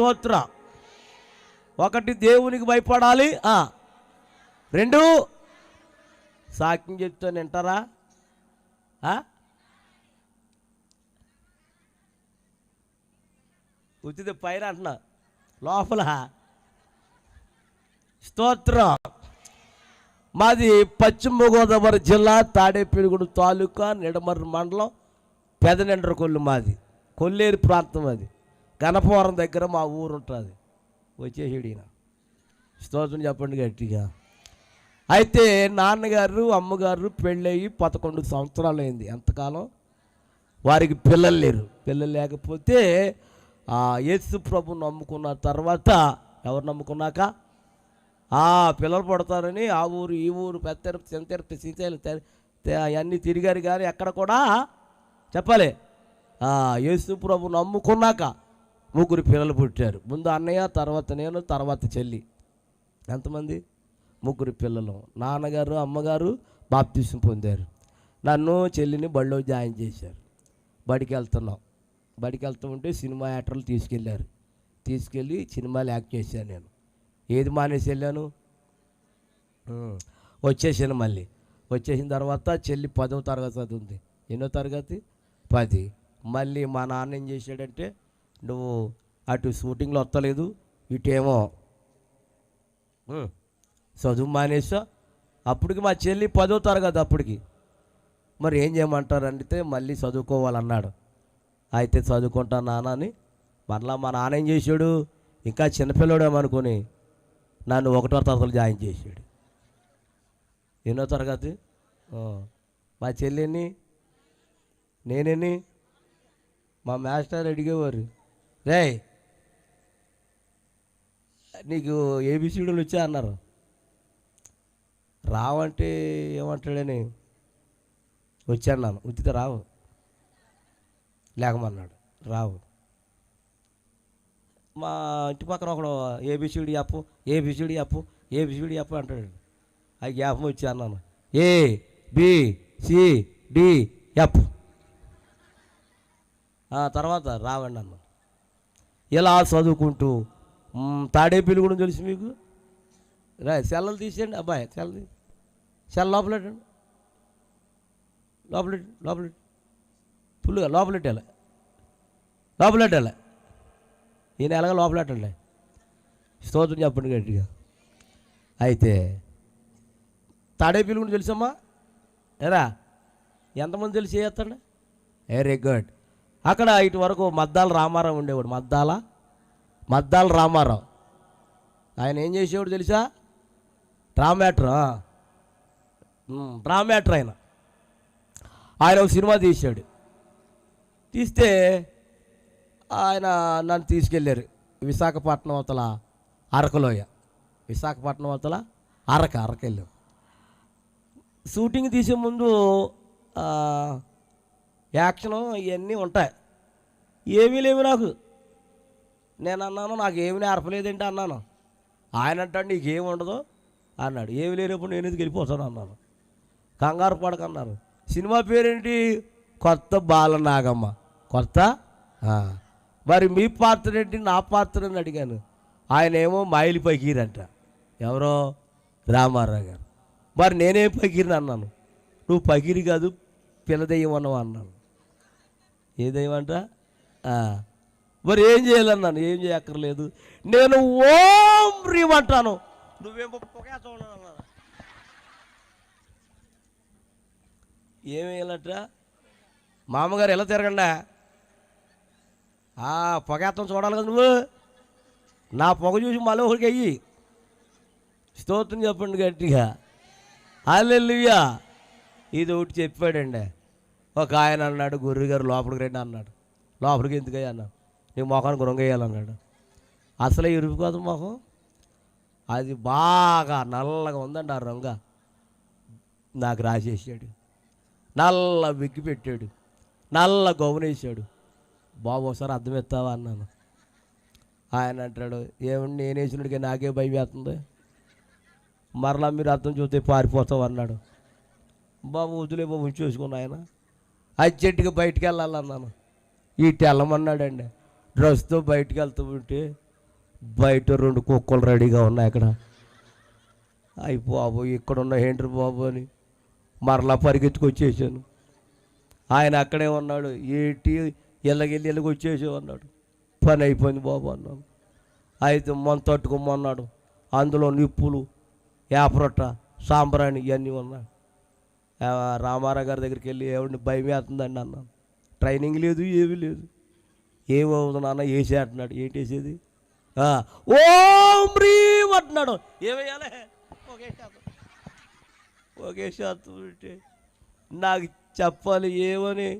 స్తోత్ర. ఒకటి దేవునికి భయపడాలి. రెండు. సాక్ష్యం చెప్తాను వింటారా? ఉచిత పైన అంటున్నా. లోపల. స్తోత్రం. మాది పశ్చిమ గోదావరి జిల్లా తాడేపల్లిగూడు తాలూకా నిడమర్రి మండలం పెదనెండ్ర కొల్లు మాది. కొల్లేరు ప్రాంతం అది. గణపవరం దగ్గర మా ఊరు ఉంటుంది వచ్చేసాడు ఈయన స్తోత్రం చెప్పండి గట్టిగా. అయితే నాన్నగారు అమ్మగారు పెళ్ళయి పదకొండు సంవత్సరాలు అయింది ఎంతకాలం? వారికి పిల్లలు లేరు. పిల్లలు లేకపోతే ఆ యేసు ప్రభు నమ్ముకున్న తర్వాత ఎవరు నమ్ముకున్నాక? ఆ పిల్లలు పడతారని ఆ ఊరు ఈ ఊరు పెద్ద తిరుపతి చిన్న తిరుపతి శ్రీశైలం అవన్నీ తిరిగారు కానీ ఎక్కడ కూడా చెప్పాలి. యేసు ప్రభు నమ్ముకున్నాక ముగ్గురు పిల్లలు పుట్టారు. ముందు అన్నయ్య తర్వాత నేను తర్వాత చెల్లి. ఎంతమంది? ముగ్గురు పిల్లలు. నాన్నగారు అమ్మగారు బాప్తీసం పొందారు. నన్ను చెల్లిని బడిలో జాయిన్ చేశారు. బడికి వెళ్తున్నాం. బడికి వెళ్తూ ఉంటే సినిమా యాక్టర్లు తీసుకెళ్ళారు తీసుకెళ్ళి సినిమాలు యాక్ట్ చేశాను నేను. ఏది మానేసి వెళ్ళాను? వచ్చేసాను మళ్ళీ. వచ్చేసిన తర్వాత చెల్లి పదో తరగతి చదువుంది. ఎన్నో తరగతి? పది. మళ్ళీ మా నాన్న ఏం చేశాడంటే నువ్వు అటు షూటింగ్లో వస్తలేదు ఇటేమో. చదువు మానేసా? అప్పటికి మా చెల్లి పదో తరగతి అప్పటికి. మరి ఏం చేయమంటారు అంటే మళ్ళీ చదువుకోవాలన్నాడు. అయితే చదువుకుంటా నాన్న అని మరలా మా నాన్న ఏం చేశాడు? ఇంకా చిన్నపిల్లడేమనుకొని నన్ను ఒకటో తరగతిలో జాయిన్ చేశాడు. ఎన్నో తరగతి. మా చెల్లిని నేనేని మా మాస్టర్ అడిగేవారు. రే నీకు ఏబిసిడీలు వచ్చా అన్నారు. రావంటే ఏమంటాడని? వచ్చాను ఉచిత రావు. లేకమన్నాడు. రావు. మా ఇంటి పక్కన ఒకడు ఏబిసిడి అప్పు ఏబిసిడి అప్పు ఏబిసిడి అప్పు అంటాడు. ఆ జ్ఞాపం వచ్చి అన్నాను A B C D F. తర్వాత రావండి అన్న. ఇలా చదువుకుంటూ? తాడే తాడేపల్లి కూడా తెలుసు మీకు? రా సెల్లలు తీసేయండి. అబ్బాయి సెల్ల తీ సెల్ల లోపలెట్టండి లోపల లోపలెట్టి ఫుల్గా లోపలెట్టాలి లోపలెట్టాలి ఈయన ఎలాగ లోపలెట్టండి స్తోత్రం చెప్పండి గట్టిగా. అయితే తాడేపల్లి కూడా తెలుసమ్మా? ఎరా ఎంతమంది తెలిసి చేస్తాడు వెరీ గుడ్. అక్కడ ఇటు వరకు మద్దాల రామారావు ఉండేవాడు. మద్దాల? మద్దాల రామారావు. ఆయన ఏం చేసేవాడు తెలుసా? డ్రామాటర్ డ్రామాటర్ ఆయన. ఆయన ఒక సినిమా తీశాడు. తీస్తే ఆయన నన్ను తీసుకెళ్ళారు. విశాఖపట్నం అవతల అరకులోయ. విశాఖపట్నం అవతల అరక అరక షూటింగ్ తీసే ముందు యాక్షను ఇవన్నీ ఉంటాయి. ఏమీ లేవు నాకు. నేను అన్నాను నాకు ఏమీ నేర్పలేదేంటి అన్నాను. ఆయన అంటాడు నీకేం ఉండదు అన్నాడు. ఏమి లేనప్పుడు నేను ఎందుకు వెళ్ళిపోతాను అన్నాను. కంగారు పడకన్నారు. సినిమా పేరేంటి? కొత్త బాలనాగమ్మ. కొత్త? మరి మీ పాత్ర ఏంటి? నా పాత్ర అని అడిగాను. ఆయన ఏమో మైలి అంట ఎవరో? రామారావు గారు. మరి నేనేం పకీరిని అన్నాను. నువ్వు పకీరి కాదు పిల్లదెయ్యం అన్నావు అన్నాను. ఏ ఆ. మరి ఏం చేయాలన్నాను ఏం చేయక్కర్లేదు. నేను ఓం రీం అంటాను. నువ్వేమో. ఏం వేయాలట మామగారు ఎలా తిరగండా? ఆ పొగేత్తం చూడాలి కదా నువ్వు. నా పొగ చూసి మళ్ళీ ఒకరికి అయ్యి స్తోత్రం చెప్పండి గట్టిగా. అల్లెల్లుయ్యా ఇది ఒకటి చెప్పాడండి. ఒక ఆయన అన్నాడు గుర్రి గారు లోపలికి రండి అన్నాడు. లోపలికి ఎందుకయ్యా? అన్నాడు. నీ మొఖానికి రొంగేయాలన్నాడు అసలే ఇరుపు కాదు మొఖం. అది బాగా నల్లగా ఉందండి ఆ రంగ. నాకు రాసేసాడు. నల్ల విగ్గి పెట్టాడు. నల్ల గౌనేసాడు బాబు ఒకసారి అర్థం ఎత్తావా అన్నాను. ఆయన అంటాడు ఏమండి నేను వేసినడికి నాకే భయం వేస్తుంది. మరలా మీరు అర్థం చూస్తే పారిపోతావు అన్నాడు. బాబు వదిలే బాబు ఉంచేసుకున్న ఆయన. అర్జెంటుగా బయటికి వెళ్ళాలన్నాను. ఇటు వెళ్ళమన్నాడండి డ్రెస్తో బయటికి వెళ్తూ ఉంటే బయట రెండు కుక్కలు రెడీగా ఉన్నాయి అక్కడ. అయి బాబు ఇక్కడ ఉన్న ఏంటి బాబు అని మరలా పరిగెత్తుకొచ్చేసాను. ఆయన అక్కడే ఉన్నాడు. ఏటి? ఇళ్ళకెళ్ళి ఇళ్ళకి వచ్చేసావు అన్నాడు. పని అయిపోయింది బాబు అన్నాను. అయితే మొన్న తట్టుకోమన్నాడు. అందులో నిప్పులు యాపరొట్ట సాంబ్రాణి ఇవన్నీ ఉన్నాయి. రామారావు గారి దగ్గరికి వెళ్ళి ఎవరిని భయం వేస్తుందండి అన్నాను. ట్రైనింగ్ లేదు ఏమీ లేదు. ఏమవుతుంది నాన్న వేసే అంటున్నాడు. ఏంటి వేసేది ఆ, ఓం రీం అంటున్నాడు. ఏమయ్యాలే? ఒకే శాతం ఒకే శాతం అంటే నాకు చెప్పాలి ఏమని?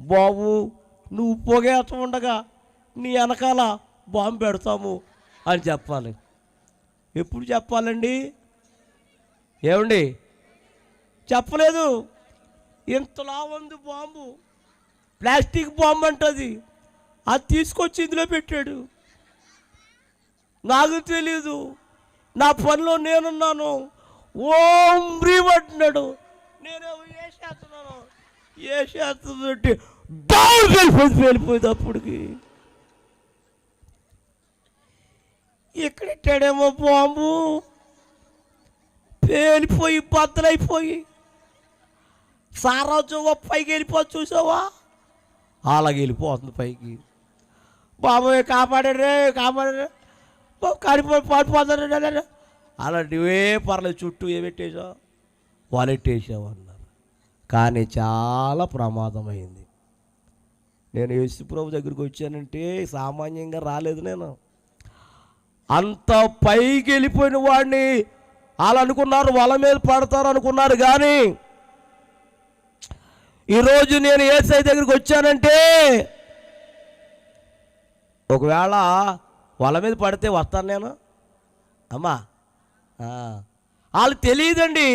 బాబు నువ్వు పొగేత ఉండగా నీ వెనకాల బాంబు పెడతాము అని చెప్పాలి. ఎప్పుడు చెప్పాలండి? ఏమండి చెప్పలేదు. ఇంతలా ఉంది బాంబు. ప్లాస్టిక్ బాంబు అంటది అది. తీసుకొచ్చి ఇందులో పెట్టాడు. నాకు తెలీదు. నా పనిలో నేనున్నాను. ఓం బ్రీవ్ అంటున్నాడు. ఏ చేస్తున్నాను? ఏ చేస్తుందంటే బాగు వెళ్ళిపోయింది వెళ్ళిపోయింది అప్పటికి. ఎక్కడెట్టాడేమో బాంబు? పేలిపోయి బద్దలైపోయి. సారాజు పైకి వెళ్ళిపోతుంది చూసావా? అలాగే వెళ్ళిపోతుంది పైకి. బాబోయ్ కాపాడారే కాపాడారే బాబు కాడిపోయి పాడిపోతాడు అలాంటివే పర్లేదు చుట్టూ ఏ పెట్టేశావు? వాలెట్టేసావు అన్నారు. కానీ చాలా ప్రమాదమైంది. నేను యేసుప్రభు దగ్గరికి వచ్చానంటే సామాన్యంగా రాలేదు నేను. అంత పైకి వెళ్ళిపోయిన వాడిని వాళ్ళు అనుకున్నారు వాళ్ళ మీద పడతారు అనుకున్నారు కానీ ఈరోజు నేను ఏసై దగ్గరికి వచ్చానంటే ఒకవేళ వాళ్ళ మీద పడితే వస్తాను నేను. అమ్మా వాళ్ళు తెలియదండి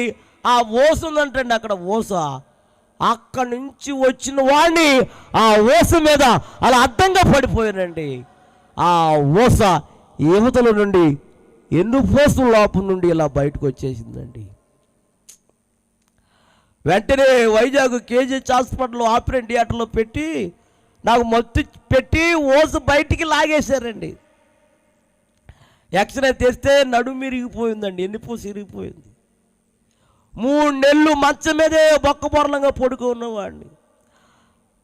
ఆ ఓస ఉందంటండి అక్కడ ఓస. అక్కడి నుంచి వచ్చిన వాడిని ఆ ఓస మీద అలా అడ్డంగా పడిపోయానండి. ఆ ఓస యువతల నుండి ఎన్ని పోసుల లోపల నుండి ఇలా బయటకు వచ్చేసిందండి. వెంటనే వైజాగ్ కేజీహెచ్ హాస్పిటల్లో ఆపరేట్ థియేటర్లో పెట్టి నాకు మత్తు పెట్టి ఓసు బయటికి లాగేశారండి. ఎక్స్రే తెస్తే నడుము ఇరిగిపోయిందండి ఎన్నిపూసి ఇరిగిపోయింది మూడు నెలలు మంచం మీదే బొక్క పొరలంగా పడుకున్నవాడిని.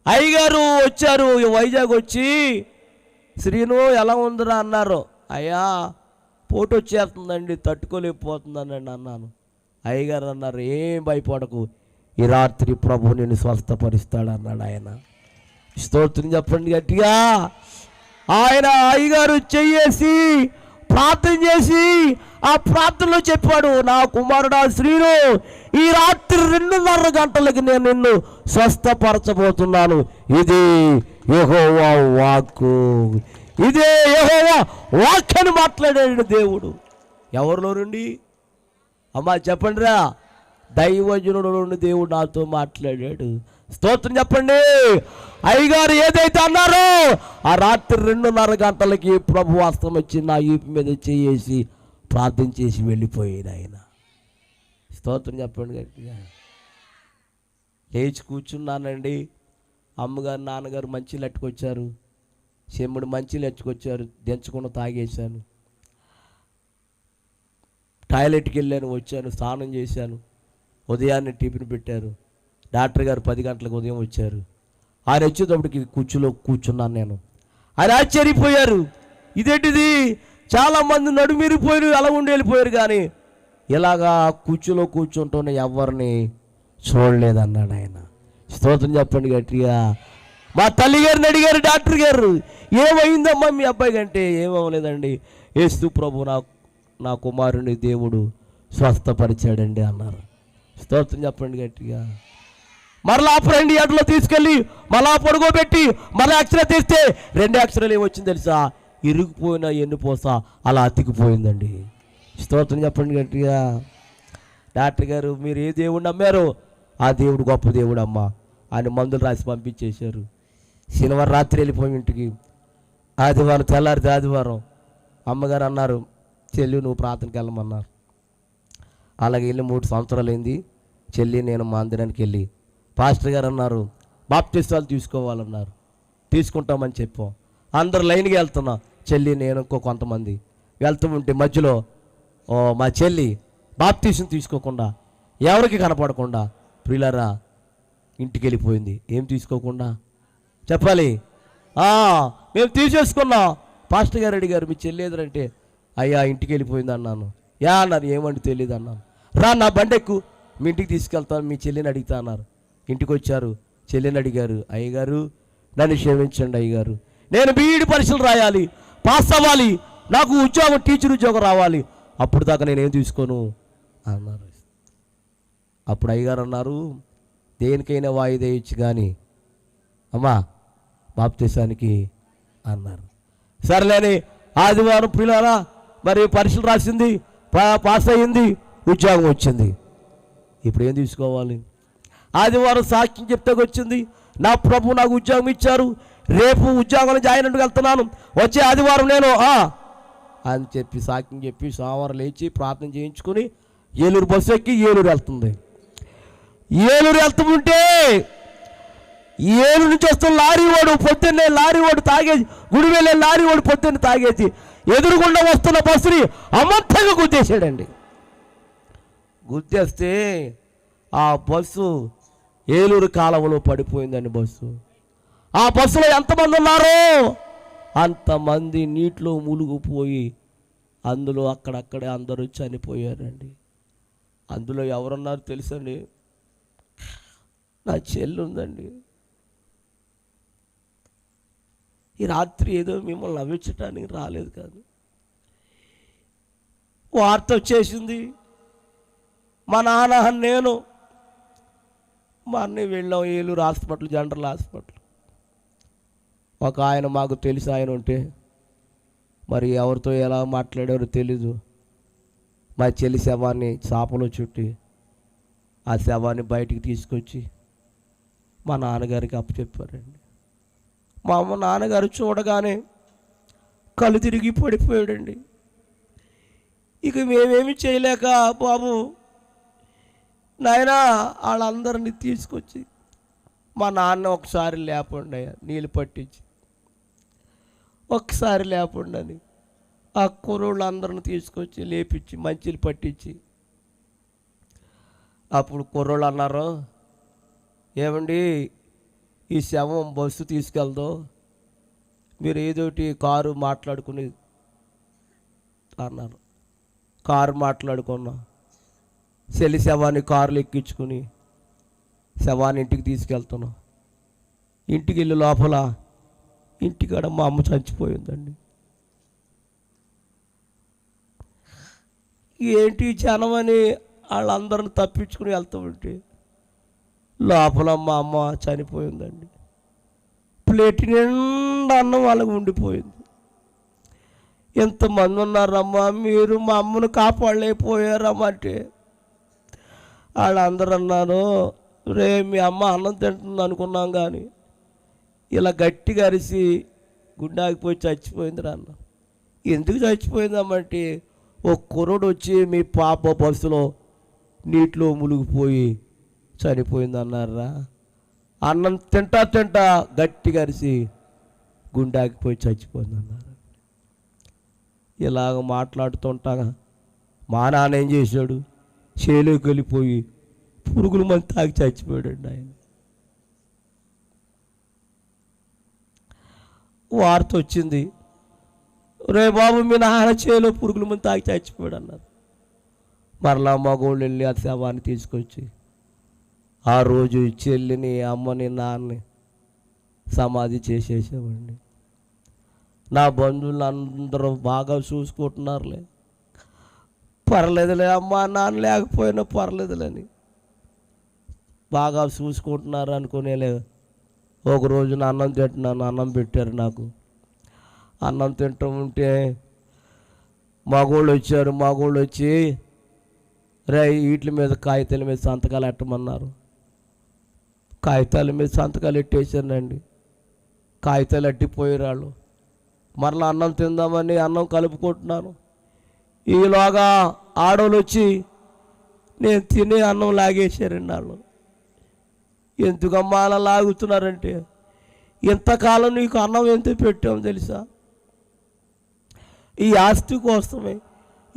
అయ్యగారు వచ్చారు వైజాగ్ వచ్చి శ్రీను ఎలా ఉందిరా? అన్నారు. అయ్యా పోటు వచ్చేస్తుందండి తట్టుకోలేకపోతున్నానండి అన్నాను. అయ్యగారు అన్నారు ఏం భయపడకు ఈ రాత్రి ప్రభు నేను స్వస్థపరుస్తాడు అన్నాడు ఆయన. స్తోత్రం చెప్పండి గట్టిగా. ఆయన అయ్యగారు చెయ్యేసి ప్రార్థన చేసి ఆ ప్రార్థనలో చెప్పాడు నా కుమారుడా శ్రీను ఈ రాత్రి రెండున్నర గంటలకి నేను నిన్ను స్వస్థపరచబోతున్నాను. ఇది యహోవా వాక్కు. ఇదే యహోవా వాక్యని మాట్లాడాడు దేవుడు. ఎవరిలో నుండి? అమ్మా చెప్పండి రా దైవజనుడు దేవుడు నాతో మాట్లాడాడు. స్తోత్రం చెప్పండి. అయ్యగారు ఏదైతే అన్నారో ఆ రాత్రి రెండున్నర గంటలకి ప్రభు అస్తం వచ్చి నా ఈపు మీద చేసి ప్రార్థన చేసి వెళ్ళిపోయాడు ఆయన. స్తోత్రం చెప్పండి గట్టిగా. లేచి కూర్చున్నానండి. అమ్మగారు నాన్నగారు మంచి లెట్టుకొచ్చారు. చెమ్ముడు మంచి లెట్టుకొచ్చారు. దించకుండా తాగేశాను. టాయిలెట్కి వెళ్ళాను వచ్చాను స్నానం చేశాను. ఉదయాన్నే టిఫిన్ పెట్టారు. డాక్టర్ గారు పది గంటలకు ఉదయం వచ్చారు. ఆయన వచ్చేటప్పటికి కూర్చులో కూర్చున్నాను నేను. ఆయన ఆశ్చర్యపోయారు. ఇదేంటిది? చాలామంది నడుమిరిపోయారు అలా ఉండి వెళ్ళిపోయారు కానీ ఇలాగా కూర్చులో కూర్చుంటూనే ఎవరిని చూడలేదన్నాడు ఆయన. స్తోత్రం చెప్పండి గట్టిగా. మా తల్లి గారిని అడిగారు డాక్టర్ గారు ఏమైందమ్మా మీ అబ్బాయి అంటే ఏమవ్వలేదండి. ఏస్తు ప్రభు నా నా కుమారుని దేవుడు స్వస్థపరిచాడండి అన్నారు. స్తోత్రం చెప్పండి గట్టిగా. మరలా రెండు అట్లా తీసుకెళ్ళి మళ్ళా పడుకోబెట్టి మళ్ళీ అక్షర తీస్తే రెండు అక్షరాలు ఏమొచ్చింది తెలుసా? ఇరిగిపోయిన ఎన్ని పోసా అలా అతికిపోయిందండి. స్తోత్రం చెప్పండి గట్టిగా. డాక్టర్ గారు మీరు ఏ దేవుడు నమ్మారో ఆ దేవుడు గొప్ప దేవుడు అమ్మ ఆయన మందులు రాసి పంపించేశారు. శనివారం రాత్రి వెళ్ళిపోయి ఇంటికి. ఆదివారం తెల్లారి ఆదివారం. అమ్మగారు అన్నారు చెల్లి నువ్వు ప్రార్థనకి వెళ్ళమన్నారు. అలాగే వెళ్ళి మూడు సంవత్సరాలు అయింది చెల్లి నేను మందిరానికి వెళ్ళి. పాస్టర్ గారు అన్నారు బాప్టిస్టాలు తీసుకోవాలన్నారు. తీసుకుంటామని చెప్పాం. అందరు లైన్కి వెళ్తున్నాం. చెల్లి నేను ఇంకో కొంతమంది. వెళ్తూ ఉంటే మధ్యలో ఓ మా చెల్లి బాప్తీసం తీసుకోకుండా ఎవరికి కనపడకుండా? ప్రిలరా ఇంటికి వెళ్ళిపోయింది. ఏం తీసుకోకుండా? చెప్పాలి. మేము తీసేసుకున్నాం. పాస్టర్ గారు అడిగారు మీ చెల్లి ఎదురంటే అయ్యా ఇంటికి వెళ్ళిపోయింది అన్నాను. యా అన్నారు ఏమండి తెలియదు అన్నాను. రా నా బండి ఎక్కు మీ ఇంటికి తీసుకెళ్తాను మీ చెల్లిని అడుగుతా అన్నారు. ఇంటికి వచ్చారు చెల్లిని అడిగారు అయ్యగారు నన్ను క్షమించండి అయ్యగారు. నేను బీఈడి పరీక్షలు రాయాలి పాస్ అవ్వాలి నాకు ఉద్యోగం టీచర్ ఉద్యోగం రావాలి. అప్పుడు దాకా నేనేం తీసుకోను? అన్నారు. అప్పుడు అయ్యగారు అన్నారు దేనికైనా వాయిదా ఇచ్చి కానీ అమ్మా బాప్తీసానికి అన్నారు. సరేలేని ఆదివారం పిల్లరా మరి పరీక్షలు రాసింది పాస్ అయ్యింది ఉద్యోగం వచ్చింది. ఇప్పుడు ఏం తీసుకోవాలి? ఆదివారం సాక్ష్యం చెప్తే వచ్చింది. నా ప్రభు నాకు ఉద్యోగం ఇచ్చారు. రేపు ఉద్యోగంలో జాయిన్ వెళ్తున్నాను. వచ్చే ఆదివారం నేను ఆ అని చెప్పి సాక్ష్యం చెప్పి సోమవారం లేచి ప్రార్థన చేయించుకుని ఏలూరు బస్సు ఎక్కి ఏలూరు వెళ్తుంది. ఏలూరు వెళ్తుంటే ఏలూరు నుంచి వస్తున్న లారీ వాడు పొద్దున్నే లారీ వాడు తాగేసి గుడి వెళ్ళే లారీ వాడు పొద్దున్నే తాగేసి ఎదురుగుండా వస్తున్న బస్సుని అమంతంగా గుద్దేశాడండి. గుర్తేస్తే ఆ బస్సు ఏలూరు కాలువలో పడిపోయిందండి బస్సు. ఆ బస్సులో ఎంతమంది ఉన్నారో అంతమంది నీటిలో మునిగిపోయి అందులో అక్కడక్కడే అందరూ చనిపోయారండి. అందులో ఎవరున్నారు తెలుసండి? నా చెల్లి ఉందండి ఈ రాత్రి ఏదో మిమ్మల్ని నవ్వించడానికి రాలేదు కాదు. వార్త వచ్చేసింది. మా నాన్న నేను. మా అన్నయ్య వెళ్ళాం ఏలూరు హాస్పిటల్ జనరల్ హాస్పిటల్. ఒక ఆయన మాకు తెలిసి ఆయన ఉంటే మరి ఎవరితో ఎలా మాట్లాడారో తెలీదు. మా చెల్లి శవాన్ని చాపలో చుట్టి ఆ శవాన్ని బయటికి తీసుకొచ్చి మా నాన్నగారికి అప్పచెప్పారండి. మా అమ్మ నాన్నగారు చూడగానే కళ్ళు తిరిగి పడిపోయాడండి. ఇక మేమేమి చేయలేక బాబు నాయనా వాళ్ళందరినీ తీసుకొచ్చి మా నాన్న ఒకసారి లేపండి నీళ్ళు పట్టించి. ఒకసారి లేపండి ఆ కుర్రోళ్ళందరిని తీసుకొచ్చి లేపించి మంచిలు పట్టించి. అప్పుడు కుర్రోళ్ళు అన్నారు ఏమండి ఈ శవం బస్సు తీసుకెళ్దో? మీరు ఏదోటి కారు మాట్లాడుకుని అన్నారు. కారు మాట్లాడుకున్నాం. చెల్లి శవాన్ని కారులు ఎక్కించుకుని శవాన్ని ఇంటికి తీసుకెళ్తున్నాం. ఇంటికి వెళ్ళి లోపల ఇంటికాడ మా అమ్మ చచ్చిపోయిందండి. ఏంటి జనమని వాళ్ళందరిని తప్పించుకుని వెళ్తూ ఉంటే లోపల మా అమ్మ చనిపోయిందండి. ప్లేట్ నిండా అన్నం వాళ్ళకి ఉండిపోయింది. ఎంతమంది ఉన్నారమ్మా? మీరు మా అమ్మను కాపాడలేకపోయారమ్మ అంటే వాళ్ళందరూ అన్నారు రే మీ అమ్మ అన్నం తింటుంది అనుకున్నాం కానీ ఇలా గట్టిగా అరిసి గుండె ఆగిపోయి చచ్చిపోయిందిరా అన్న. ఎందుకు చచ్చిపోయిందమ్మంటే ఓ కుర్రుడు వచ్చి మీ పాప బస్సులో నీటిలో మునిగిపోయి చనిపోయింది అన్నారా? అన్నం తింటా తింటా గట్టిగా అరిసి గుండె ఆగిపోయి చచ్చిపోయింది అన్నారు? ఇలాగ మాట్లాడుతుంటా మా నాన్న ఏం చేశాడు? చేలోకి వెళ్ళిపోయి పురుగుల మంది తాగి చచ్చిపోయాడండి ఆయన. వార్త వచ్చింది రే బాబు మీ నాన్న చేలో పురుగుల మంది తాగి చచ్చిపోయాడు అన్నారు మరలా మగోళ్ళు వెళ్ళి ఆ శవాన్ని తీసుకొచ్చి ఆ రోజు చెల్లిని అమ్మని నాన్నని సమాధి చేసేసేవాడిని. నా బంధువులు అందరూ బాగా చూసుకుంటున్నారులే. పర్లేదులే అమ్మ నాన్న లేకపోయినా పర్లేదులేని. బాగా చూసుకుంటున్నారు అనుకునేలే. ఒక రోజున అన్నం తింటున్నాను అన్నం పెట్టారు నాకు. అన్నం తింటూ ఉంటే మగోళ్ళు వచ్చారు మగోళ్ళు వచ్చి రే వీటి మీద కాగితాల మీద సంతకాలు ఎట్టమన్నారు కాగితాల మీద సంతకాలు ఎట్టేసానండి కాగితాలు అట్టిపోయారు మరలా అన్నం తిందామని అన్నం కలుపుకుంటున్నాను. ఈలోగా ఆడోళ్ళు వచ్చి నేను తినే అన్నం లాగేశారండి వాళ్ళు. ఎందుకమ్మా అలా లాగుతున్నారంటే? ఇంతకాలం నీకు అన్నం ఎంత పెట్టాం తెలుసా? ఈ ఆస్తి కోసమే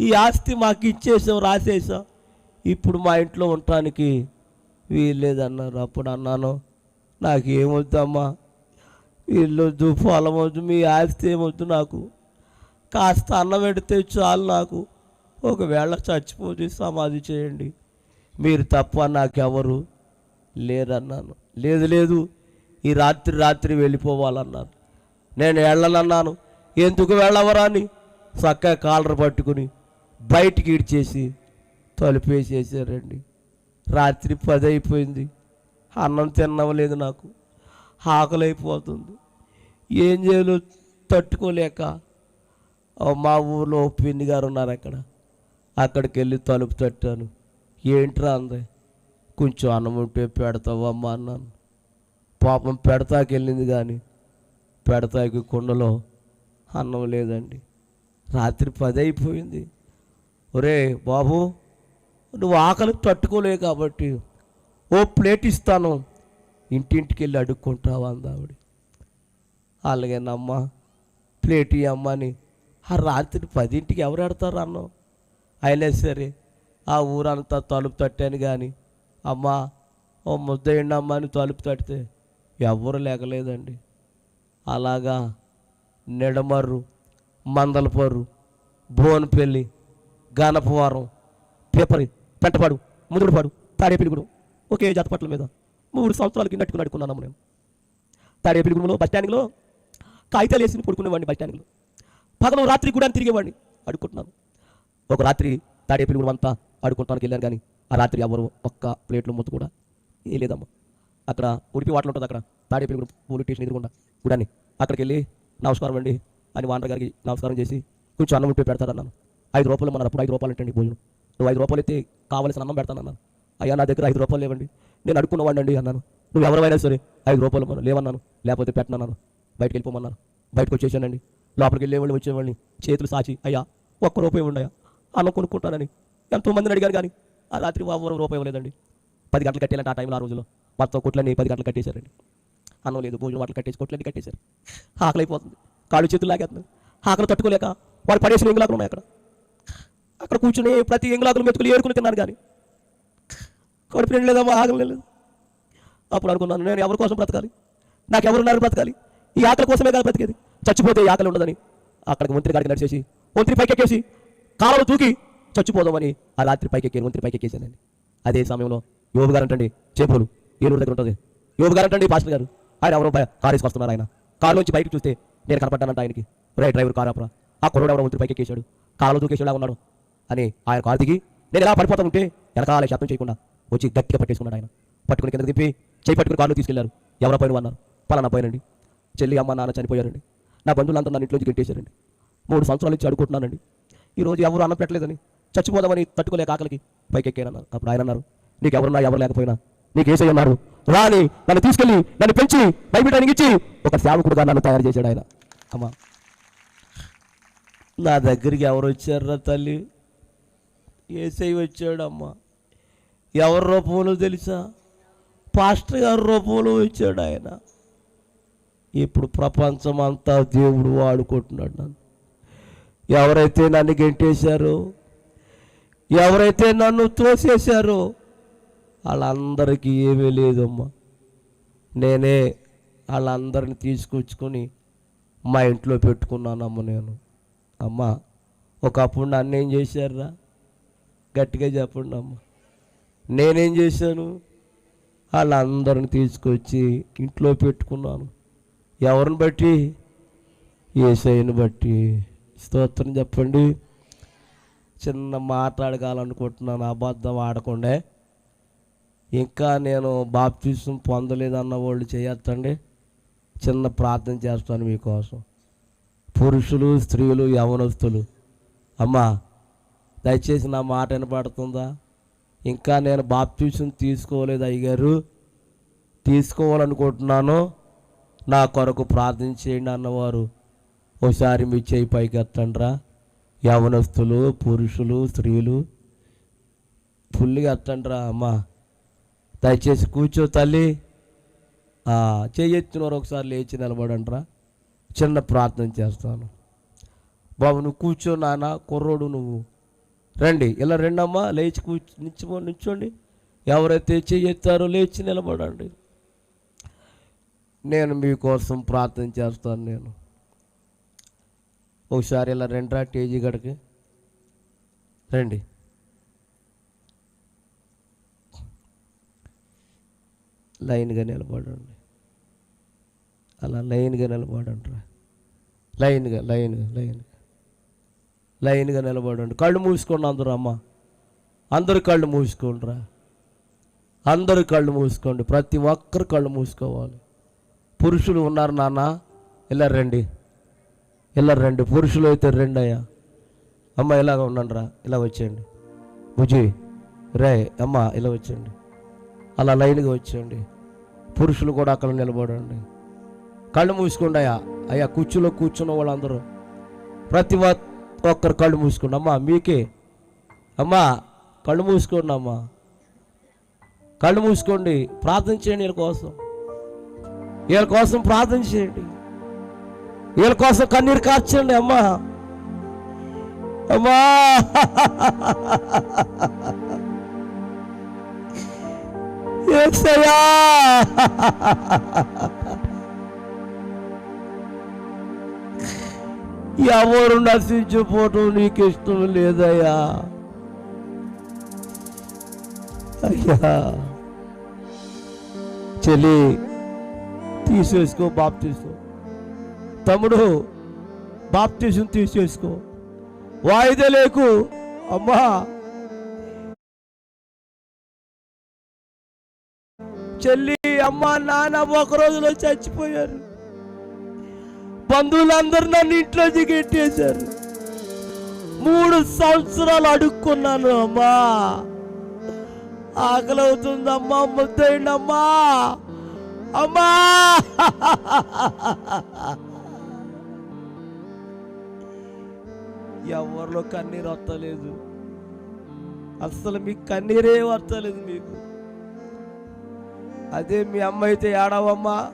ఈ ఆస్తి మాకు ఇచ్చేసాం రాసేసాం ఇప్పుడు మా ఇంట్లో ఉండటానికి వీల్లేదన్నారు. అప్పుడు అన్నాను నాకు ఏమవుతామ్మా వీళ్ళొద్దు పొలం వద్దు మీ ఆస్తి ఏమొద్దు నాకు. కాస్త అన్నం పెడితే చాలు నాకు. ఒకవేళ చచ్చిపోతే సమాధి చేయండి. మీరు తప్ప నాకెవరు లేరన్నాను. లేదు లేదు. ఈ రాత్రి రాత్రి వెళ్ళిపోవాలన్నారు నేను వెళ్ళనన్నాను. ఎందుకు వెళ్ళవరా అని చక్కగా కాలర్ పట్టుకుని బయటికి ఇడిచేసి తలుపేసేసారండి. రాత్రి పది అయిపోయింది అన్నం తినవలేదు నాకు. ఆకలి అయిపోతుంది ఏం చేయాలో తట్టుకోలేక మా ఊర్లో పిన్ని గారు ఉన్నారు అక్కడ. అక్కడికి వెళ్ళి తలుపు తట్టాను. ఏంట్రా అంది? కొంచెం అన్నం ఉంటే పెడతావమ్మా అన్నాను. పాపం పెడతాకి వెళ్ళింది కానీ పెడతాకి కుండలో అన్నం లేదండి. రాత్రి పది అయిపోయింది. ఒరే బాబు నువ్వు ఆకలి తట్టుకోలే కాబట్టి ఓ ప్లేట్ ఇస్తాను. ఇంటింటికి వెళ్ళి అడుక్కుంటావా అందావిడ ఆవిడ. అలాగేనమ్మా ప్లేట్ ఇవ్వమ్మా అని. ఆ రాత్రి పదింటికి ఎవరు ఎడతారు అన్నం అయినా సరే ఆ ఊరంతా తలుపు తట్టాను కానీ అమ్మా ఓ ముద్ద అని తలుపు తట్టితే ఎవ్వరు లేకలేదండి అలాగా నిడమర్రు మందలపర్రు భువనపల్లి గణపవరం పేపరి పెంటపాడు ముదుడుపాడు తాడేపిలిగూడెం ఒకే జాతపట్ల మీద మూడు సంవత్సరాలకి నట్టుకుని అడుకున్నాను నేను. తాడేపిలిగూడెంలో బస్ స్టాండ్లో కాగితాలు వేసి పడుకునేవాడిని బస్ స్టాండ్లో. పగలు రాత్రి కూడా తిరిగేవాడిని. అడుక్కుంటున్నాను. ఒక రాత్రి తాడేపిలిగూడెం అంతా ఆడుకుంటానికి వెళ్ళాను కానీ ఆ రాత్రి ఎవరు ఒక్క ప్లేట్లో ముద్దు కూడా ఏ లేదమ్మా. అక్కడ ఉడిపి వాటలు ఉంటుంది అక్కడ. తాడేపిలిగూడెం పోలీస్ స్టేషన్ ఎదురుకుండా గుడాన్ని అక్కడికి వెళ్ళి నమస్కారం అండి అని వాండర్ గారికి నమస్కారం చేసి కొంచెం అన్నం ఉంటే పెడతాడన్నాను ఐదు రూపాయలు మన అప్పుడు ఐదు రూపాయలు ఏంటండి భోజనం. నువ్వు ఐదు రూపాయలు అయితే కావాల్సిన అన్నం పెడతానన్నాను. అయ్యా నా దగ్గర ఐదు రూపాయలు లేవండి. నేను అడుక్కున్నవాడిని అండి అన్నాను. నువ్వు ఎవరైనా సరే ఐదు రూపాయలు మనం లేవన్నాను. లేకపోతే పెట్టనన్నాను. బయటకు వెళ్ళిపోమన్నాను బయటకు వచ్చేసానండి. లోపలికి వెళ్ళేవాళ్ళు వచ్చేవాళ్ళని చేతులు సాచి అయ్యా ఒక్క రూపాయి ఉండయా అలా కొనుక్కుంటానని ఎంతో మందిని అడిగాను కానీ ఆ రాత్రి ఒక్క రూపాయి ఇవ్వలేదండి. పది గంటలు కట్టేయాలంటే ఆ టైంలో ఆ రోజులో మొత్తం కొట్లన్నీ పది గంటలు కట్టేశారండి. అన్నం లేదు భోజనం వాటిని కట్టేసి కొట్లన్నీ కట్టేశారు. ఆకలి అయిపోతుంది కాళ్ళు చేతులు లాగేస్తుంది ఆకలి తట్టుకోలేక వాళ్ళు పడేసిన ఎంగులాకులు ఉన్నాయి అక్కడ. అక్కడ కూర్చుని ప్రతి ఎంగులాకులు మెతుకులు ఏరుకుని తిన్నాను కానీ కడుపు నిండలేదమ్మా ఆకలి లేదు. అప్పుడు అనుకున్నాను నేను ఎవరి కోసం బ్రతకాలి? నాకు ఎవరున్నారు బ్రతకాలి? ఈ ఆకలి కోసమే కాదు బ్రతికేది. చచ్చిపోతే ఈ ఆకలి ఉండదని అక్కడికి మంత్రి గారికి నడిచేసి మంత్రి పైకెక్కేసి కాలువ దూకి చచ్చిపోదామని ఆ రాత్రి పైకెక్కి మంత్రి పైకెక్కేసానండి అదే సమయంలో యోగు గారు అంటండి చేపలు ఏలూరు దగ్గర ఉంటుంది. యోగు గారు అంటండి పాస్టర్ గారు ఆయన ఎవరో కారు వేసుకొస్తున్నారు ఆయన. కారు నుంచి బయటకు చూస్తే నేను కనపడ్డానంట ఆయనకి. రే డ్రైవర్ కారు అప్పుడు ఆ కుర్రోడు ఎవరో మంత్రి పైకెక్కేశాడు కాలువ దూకేసేలా ఉన్నాడు. అని ఆయన కారు దిగి నేను ఎలా పడిపోతా ఉంటే వెనకాల శబ్దం చేయకుండా వచ్చి గట్టిగా పట్టేసుకున్నాడు ఆయన. పట్టుకుని కిందకి దింపి చేయి పట్టుకుని కారులో తీసుకెళ్ళారు. ఎవరో పోయిన అన్నారు. పలానా పోయినండి. చెల్లి అమ్మ నాన్న చనిపోయారండి. నా బంధువులంతా నన్ను ఇంట్లోంచి గట్టేశారండి మూడు సంవత్సరాల నుంచి అడుగుతున్నానండి ఈ రోజు ఎవరు అన్నం పెట్టలేదని చచ్చిపోదామని తట్టుకోలేక ఆకలికి పైకెక్కానన్నారు అప్పుడు ఆయన అన్నారు నీకు ఎవరున్నా ఎవరు లేకపోయినా నీకు ఏసై అన్నారు రాని నన్ను తీసుకెళ్ళి నన్ను పెంచి భయపెట్టడానికి ఇచ్చి ఒక సేవకుడుగా నన్ను తయారు చేశాడు ఆయన. అమ్మా. నా దగ్గరికి ఎవరు వచ్చారా తల్లి? ఏసై వచ్చాడమ్మా. ఎవరి రూపంలో తెలుసా? పాస్టర్ గారి రూపంలో వచ్చాడు ఆయన. ఇప్పుడు ప్రపంచం అంతా దేవుడు వాడుకుంటున్నాడు నన్ను. ఎవరైతే నన్ను గెంటేశారో ఎవరైతే నన్ను తోసేశారో వాళ్ళందరికీ ఏమీ లేదమ్మా. నేనే వాళ్ళందరిని తీసుకొచ్చుకొని మా ఇంట్లో పెట్టుకున్నానమ్మ నేను. అమ్మ ఒకప్పుడు నన్ను ఏం చేశారా గట్టిగా చెప్పండి అమ్మ. నేనేం చేశాను? వాళ్ళందరిని తీసుకొచ్చి ఇంట్లో పెట్టుకున్నాను. ఎవరిని బట్టి? ఏసైని బట్టి. స్తోత్రం చెప్పండి. చిన్న మాట్లాడగాలనుకుంటున్నాను అబద్ధం ఆడకుండా. ఇంకా నేను బాప్తీసం పొందలేదన్న వాళ్ళు చేయొద్దండి. చిన్న ప్రార్థన చేస్తాను మీకోసం. పురుషులు స్త్రీలు యవనస్తులు. అమ్మా దయచేసి నా మాట వినపడుతుందా? ఇంకా నేను బాప్తీసం తీసుకోలేదు అయ్యగారు? తీసుకోవాలనుకుంటున్నాను. నా కొరకు ప్రార్థన చేయండి అన్నవారు. ఒకసారి మీ చేయి పైకి ఎత్తండ్రా. యవనస్తులు పురుషులు స్త్రీలు ఫుల్గా ఎత్తండ్రా అమ్మా. దయచేసి కూర్చో తల్లి. చేయెత్తినారు ఒకసారి లేచి నిలబడండ్రా. చిన్న ప్రార్థన చేస్తాను. బాబు నువ్వు కూర్చో నాన్న కుర్రోడు నువ్వు. రండి ఇలా రెండమ్మా లేచి కూర్చో నిల్చుకో నిల్చోండి. ఎవరైతే చేయెత్తారో లేచి నిలబడండి. నేను మీకోసం ప్రార్థన చేస్తాను నేను. ఒకసారి ఇలా రెండ్రా టేజీ గడకి. రండి. లైన్గా నిలబడండి. అలా లైన్గా నిలబడండి రా. లైన్గా లైన్గా లైన్గా. లైన్గా నిలబడండి. కళ్ళు మూసుకోండి అందరూ అమ్మ. అందరు కళ్ళు మూసుకోండి రా. అందరు కళ్ళు మూసుకోండి. ప్రతి ఒక్కరు కళ్ళు మూసుకోవాలి. పురుషులు ఉన్నారు నాన్న. ఇలా రండి. ఇలా రండి పురుషులు అయితే రండి అయ్యా అమ్మ ఇలాగ ఉండండి రా ఇలా వచ్చేయండి. బుజి రే అమ్మ ఇలా వచ్చేయండి. అలా లైన్గా వచ్చేయండి. పురుషులు కూడా అక్కడ నిలబడండి. కళ్ళు మూసుకోండి అయ్యా. అయ్యా కుర్చీలో కూర్చున్న వాళ్ళందరూ. ప్రతి ఒక్కరు కళ్ళు మూసుకోండి. అమ్మా మీకే. అమ్మా కళ్ళు మూసుకోండి అమ్మా. కళ్ళు మూసుకోండి. ప్రార్థన చేయండి వీళ్ళ కోసం. వీళ్ళ కోసం ప్రార్థన చేయండి. వీళ్ళ కోసం కన్నీరు కార్చండి అమ్మా. అమ్మా. యేసయ్యా ఎవరు నశించిపోవటం నీకు ఇష్టం లేదయ్యా. అయ్యా. చెల్లి తీసేసుకో బాప్తీసం. తమ్ముడు బాప్తీసం తీసేసుకో. వాయిదా లేకు. అమ్మా. చెల్లి అమ్మ నాన్న ఒక రోజులో చచ్చిపోయారు. బంధువులందరూ నన్ను ఇంట్లో దిగెట్టేశారు. మూడు సంవత్సరాలు అడుక్కున్నాను అమ్మా. ఆకలి అవుతుందమ్మా ముద్దయిండి అమ్మా. అమ్మా. ఎవరిలో కన్నీరు వస్తలేదు అస్సలు మీకు కన్నీరే వస్తలేదు మీకు. అదే మీ అమ్మ అయితే ఏడవమ్మా.